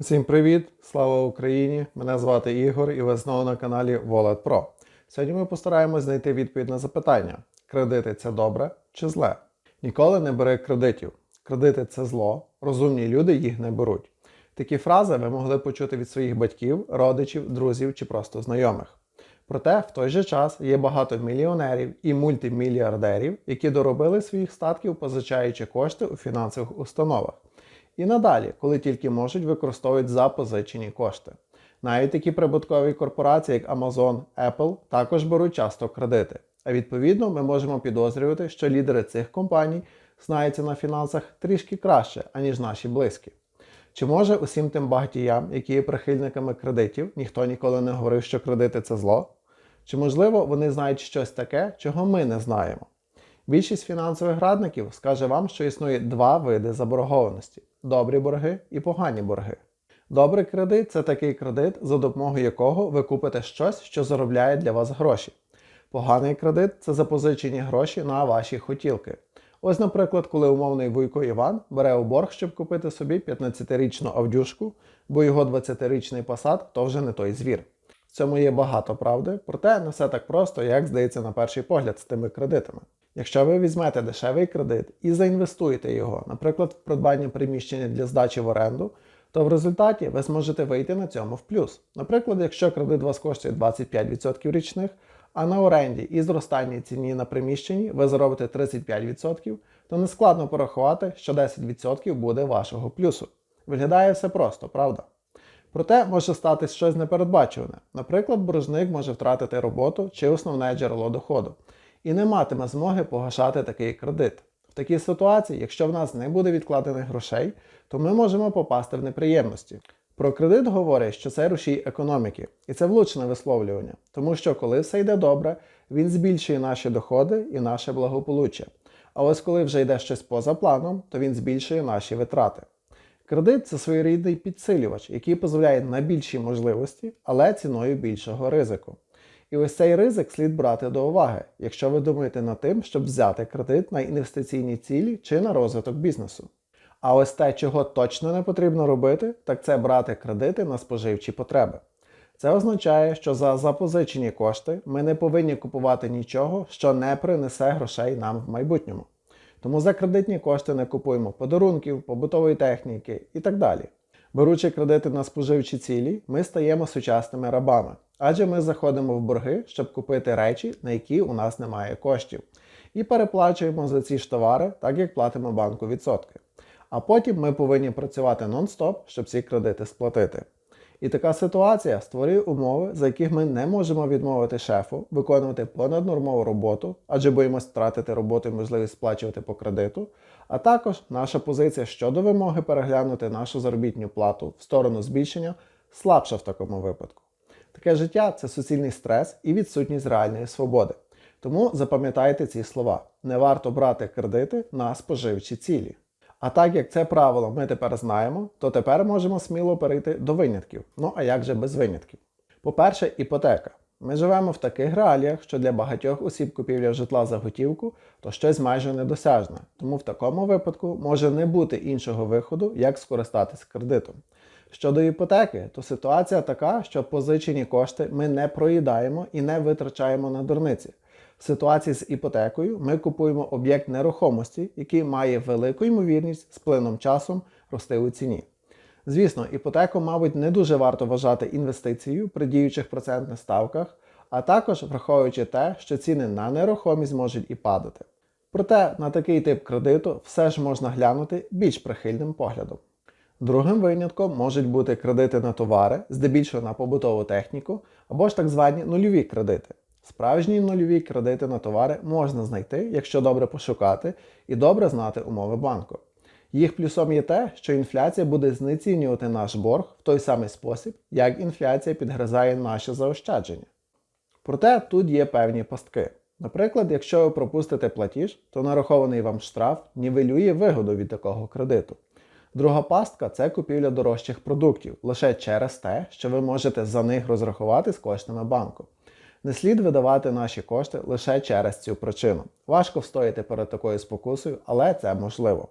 Всім привіт! Слава Україні! Мене звати Ігор і ви знову на каналі Wallet Pro. Сьогодні ми постараємось знайти відповідь на запитання: кредити це добре чи зле? Ніколи не бери кредитів. Кредити це зло, розумні люди їх не беруть. Такі фрази ви могли почути від своїх батьків, родичів, друзів чи просто знайомих. Проте в той же час є багато мільйонерів і мультимільярдерів, які доробили своїх статків, позичаючи кошти у фінансових установах. І надалі, коли тільки можуть, використовують запозичені кошти. Навіть такі прибуткові корпорації, як Amazon, Apple, також беруть часто кредити. А відповідно, ми можемо підозрювати, що лідери цих компаній знаються на фінансах трішки краще, аніж наші близькі. Чи може усім тим багатіям, які є прихильниками кредитів, ніхто ніколи не говорив, що кредити це зло? Чи можливо вони знають щось таке, чого ми не знаємо? Більшість фінансових радників скаже вам, що існує два види заборгованості: добрі борги і погані борги. Добрий кредит це такий кредит, за допомогою якого ви купите щось, що заробляє для вас гроші. Поганий кредит це запозичені гроші на ваші хотілки. Ось, наприклад, коли умовний вуйко Іван бере у борг, щоб купити собі 15-річну авдюшку, бо його 20-річний посад то вже не той звір. Цьому є багато правди, проте не все так просто, як здається на перший погляд з тими кредитами. Якщо ви візьмете дешевий кредит і заінвестуєте його, наприклад, в придбання приміщення для здачі в оренду, то в результаті ви зможете вийти на цьому в плюс. Наприклад, якщо кредит вас коштує 25% річних, а на оренді і зростанні ціні на приміщенні ви заробите 35%, то не складно порахувати, що 10% буде вашого плюсу. Виглядає все просто, правда? Проте може статись щось непередбачуване. Наприклад, боржник може втратити роботу чи основне джерело доходу і не матиме змоги погашати такий кредит. В такій ситуації, якщо в нас не буде відкладених грошей, то ми можемо попасти в неприємності. Про кредит говорять, що це рушій економіки, і це влучне висловлювання, тому що коли все йде добре, він збільшує наші доходи і наше благополуччя. А ось коли вже йде щось поза планом, то він збільшує наші витрати. Кредит це своєрідний підсилювач, який дозволяє на більші можливості, але ціною більшого ризику. І ось цей ризик слід брати до уваги, якщо ви думаєте над тим, щоб взяти кредит на інвестиційні цілі чи на розвиток бізнесу. А ось те, чого точно не потрібно робити, так це брати кредити на споживчі потреби. Це означає, що за запозичені кошти ми не повинні купувати нічого, що не принесе грошей нам в майбутньому. Тому за кредитні кошти не купуємо подарунків, побутової техніки і так далі. Беручи кредити на споживчі цілі, ми стаємо сучасними рабами, адже ми заходимо в борги, щоб купити речі, на які у нас немає коштів, і переплачуємо за ці ж товари, так як платимо банку відсотки. А потім ми повинні працювати нон-стоп, щоб ці кредити сплатити. І така ситуація створює умови, за яких ми не можемо відмовити шефу виконувати понаднормову роботу, адже боїмося втратити роботу і можливість сплачувати по кредиту. А також наша позиція щодо вимоги переглянути нашу заробітню плату в сторону збільшення слабша в такому випадку. Таке життя це суцільний стрес і відсутність реальної свободи. Тому запам'ятайте ці слова: не варто брати кредити на споживчі цілі. А так як це правило ми тепер знаємо, то тепер можемо сміло перейти до винятків. Ну а як же без винятків? По-перше, іпотека. Ми живемо в таких реаліях, що для багатьох осіб купівля житла за готівку то щось майже недосяжне. Тому в такому випадку може не бути іншого виходу, як скористатись кредитом. Щодо іпотеки, то ситуація така, що позичені кошти ми не проїдаємо і не витрачаємо на дурниці. Ситуації з іпотекою ми купуємо об'єкт нерухомості, який має велику ймовірність з плином часом рости у ціні. Звісно, іпотеку, мабуть, не дуже варто вважати інвестицією при діючих процентних ставках, а також враховуючи те, що ціни на нерухомість можуть і падати. Проте на такий тип кредиту все ж можна глянути більш прихильним поглядом. Другим винятком можуть бути кредити на товари, здебільшого на побутову техніку, або ж так звані нульові кредити. Справжні нульові кредити на товари можна знайти, якщо добре пошукати і добре знати умови банку. Їх плюсом є те, що інфляція буде знецінювати наш борг в той самий спосіб, як інфляція підгризає наші заощадження. Проте тут є певні пастки. Наприклад, якщо ви пропустите платіж, то нарахований вам штраф нівелює вигоду від такого кредиту. Друга пастка це купівля дорожчих продуктів лише через те, що ви можете за них розрахувати з коштами банку. Не слід видавати наші кошти лише через цю причину. Важко встояти перед такою спокусою, але це можливо.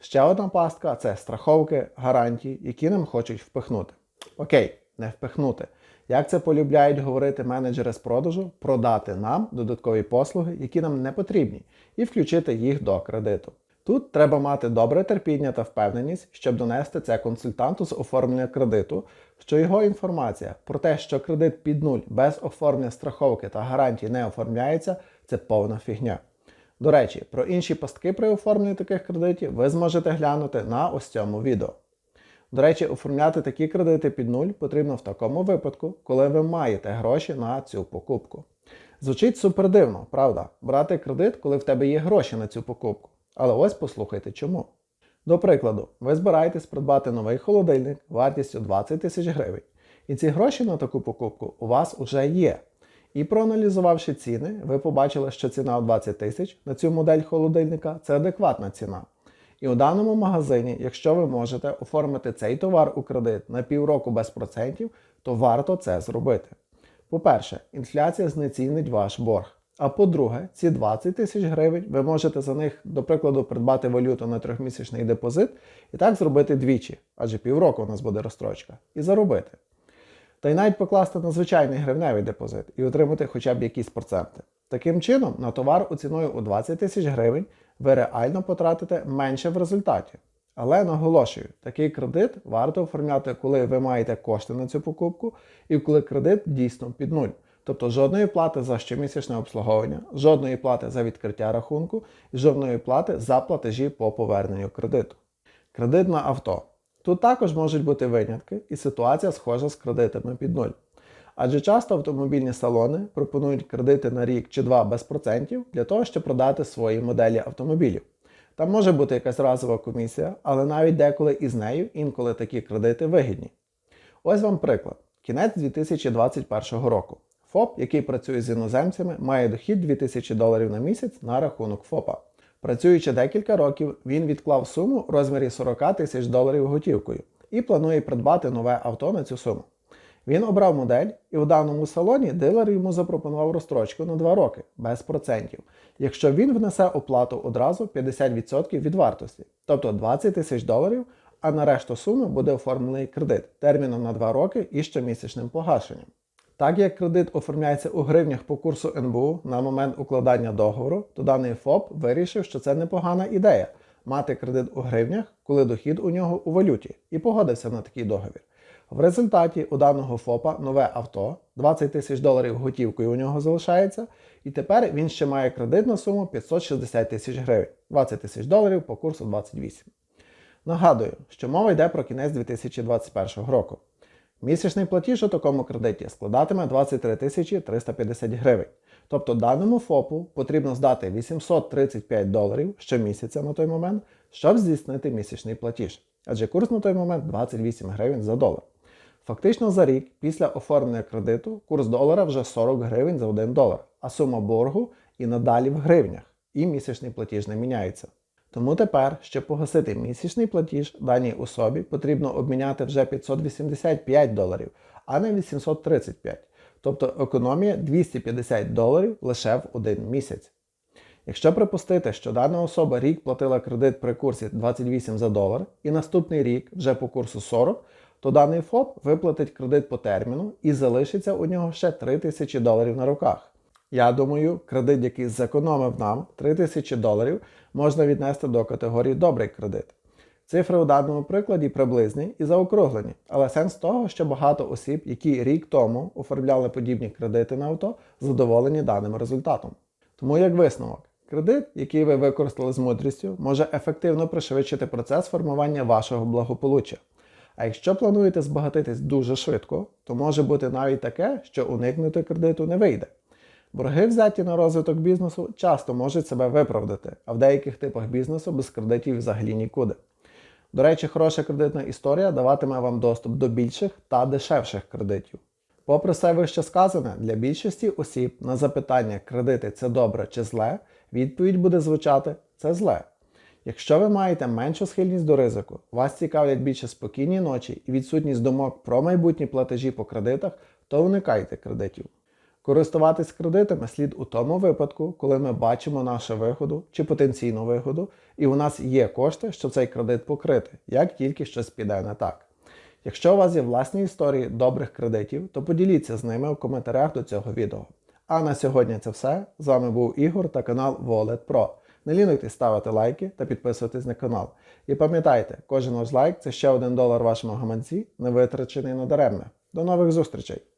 Ще одна пастка це страховки, гарантії, які нам хочуть впихнути. Окей, не впихнути. Як це полюбляють говорити менеджери з продажу, продати нам додаткові послуги, які нам не потрібні, і включити їх до кредиту. Тут треба мати добре терпіння та впевненість, щоб донести це консультанту з оформлення кредиту, що його інформація про те, що кредит під нуль без оформлення страховки та гарантій не оформляється, це повна фігня. До речі, про інші пастки при оформленні таких кредитів ви зможете глянути на ось цьому відео. До речі, оформляти такі кредити під нуль потрібно в такому випадку, коли ви маєте гроші на цю покупку. Звучить супер дивно, правда? Брати кредит, коли в тебе є гроші на цю покупку. Але ось послухайте чому. До прикладу, ви збираєтесь придбати новий холодильник вартістю 20 тисяч гривень, і ці гроші на таку покупку у вас вже є. І проаналізувавши ціни, ви побачили, що ціна в 20 тисяч на цю модель холодильника це адекватна ціна. І у даному магазині, якщо ви можете оформити цей товар у кредит на півроку без процентів, то варто це зробити. По-перше, інфляція знецінить ваш борг. А по-друге, ці 20 тисяч гривень ви можете за них, до прикладу, придбати валюту на трьохмісячний депозит і так зробити двічі, адже півроку у нас буде розстрочка, і заробити. Та й навіть покласти на звичайний гривневий депозит і отримати хоча б якісь проценти. Таким чином, на товар у ціною у 20 тисяч гривень ви реально потратите менше в результаті. Але наголошую, такий кредит варто оформляти, коли ви маєте кошти на цю покупку, і коли кредит дійсно під нуль. Тобто жодної плати за щомісячне обслуговування, жодної плати за відкриття рахунку і жодної плати за платежі по поверненню кредиту. Кредит на авто. Тут також можуть бути винятки, і ситуація схожа з кредитами під нуль. Адже часто автомобільні салони пропонують кредити на рік чи два без процентів для того, щоб продати свої моделі автомобілів. Там може бути якась разова комісія, але навіть деколи із нею інколи такі кредити вигідні. Ось вам приклад. Кінець 2021 року. ФОП, який працює з іноземцями, має дохід 2000 доларів на місяць на рахунок ФОПа. Працюючи декілька років, він відклав суму у розмірі 40 тисяч доларів готівкою і планує придбати нове авто на цю суму. Він обрав модель, і у даному салоні дилер йому запропонував розстрочку на 2 роки без процентів, якщо він внесе оплату одразу 50% від вартості, тобто 20 тисяч доларів, а на решту суми буде оформлений кредит терміном на 2 роки і щомісячним погашенням. Так як кредит оформляється у гривнях по курсу НБУ на момент укладання договору, то даний ФОП вирішив, що це непогана ідея мати кредит у гривнях, коли дохід у нього у валюті, і погодився на такий договір. В результаті у даного ФОПа нове авто, 20 тисяч доларів готівкою у нього залишається, і тепер він ще має кредит на суму 560 тисяч гривень, 20 тисяч доларів по курсу 28. Нагадую, що мова йде про кінець 2021 року. Місячний платіж у такому кредиті складатиме 23 350 гривень. Тобто даному ФОПу потрібно здати 835 доларів щомісяця на той момент, щоб здійснити місячний платіж. Адже курс на той момент 28 гривень за долар. Фактично за рік після оформлення кредиту курс долара вже 40 гривень за 1 долар, а сума боргу і надалі в гривнях, і місячний платіж не міняється. Тому тепер, щоб погасити місячний платіж даній особі, потрібно обміняти вже 585 доларів, а не 835. Тобто економія 250 доларів лише в один місяць. Якщо припустити, що дана особа рік платила кредит при курсі 28 за долар, і наступний рік вже по курсу 40, то даний ФОП виплатить кредит по терміну і залишиться у нього ще 3000 доларів на руках. Я думаю, кредит, який зекономив нам 3000 доларів, можна віднести до категорії добрий кредит. Цифри у даному прикладі приблизні і заокруглені, але сенс того, що багато осіб, які рік тому оформляли подібні кредити на авто, задоволені даним результатом. Тому як висновок, кредит, який ви використали з мудрістю, може ефективно пришвидшити процес формування вашого благополуччя. А якщо плануєте збагатитись дуже швидко, то може бути навіть таке, що уникнути кредиту не вийде. Борги, взяті на розвиток бізнесу, часто можуть себе виправдати, а в деяких типах бізнесу без кредитів взагалі нікуди. До речі, хороша кредитна історія даватиме вам доступ до більших та дешевших кредитів. Попри все вище сказане, для більшості осіб на запитання кредити це добре чи зле, відповідь буде звучати це зле. Якщо ви маєте меншу схильність до ризику, вас цікавлять більше спокійні ночі і відсутність думок про майбутні платежі по кредитах, то уникайте кредитів. Користуватись кредитами слід у тому випадку, коли ми бачимо нашу вигоду чи потенційну вигоду, і у нас є кошти, щоб цей кредит покрити, як тільки щось піде не так. Якщо у вас є власні історії добрих кредитів, то поділіться з ними у коментарях до цього відео. А на сьогодні це все. З вами був Ігор та канал Wallet Pro. Не лінуйтесь ставити лайки та підписуватись на канал. І пам'ятайте, кожен ваш лайк це ще один долар вашому гаманці, не витрачений надаремне. До нових зустрічей!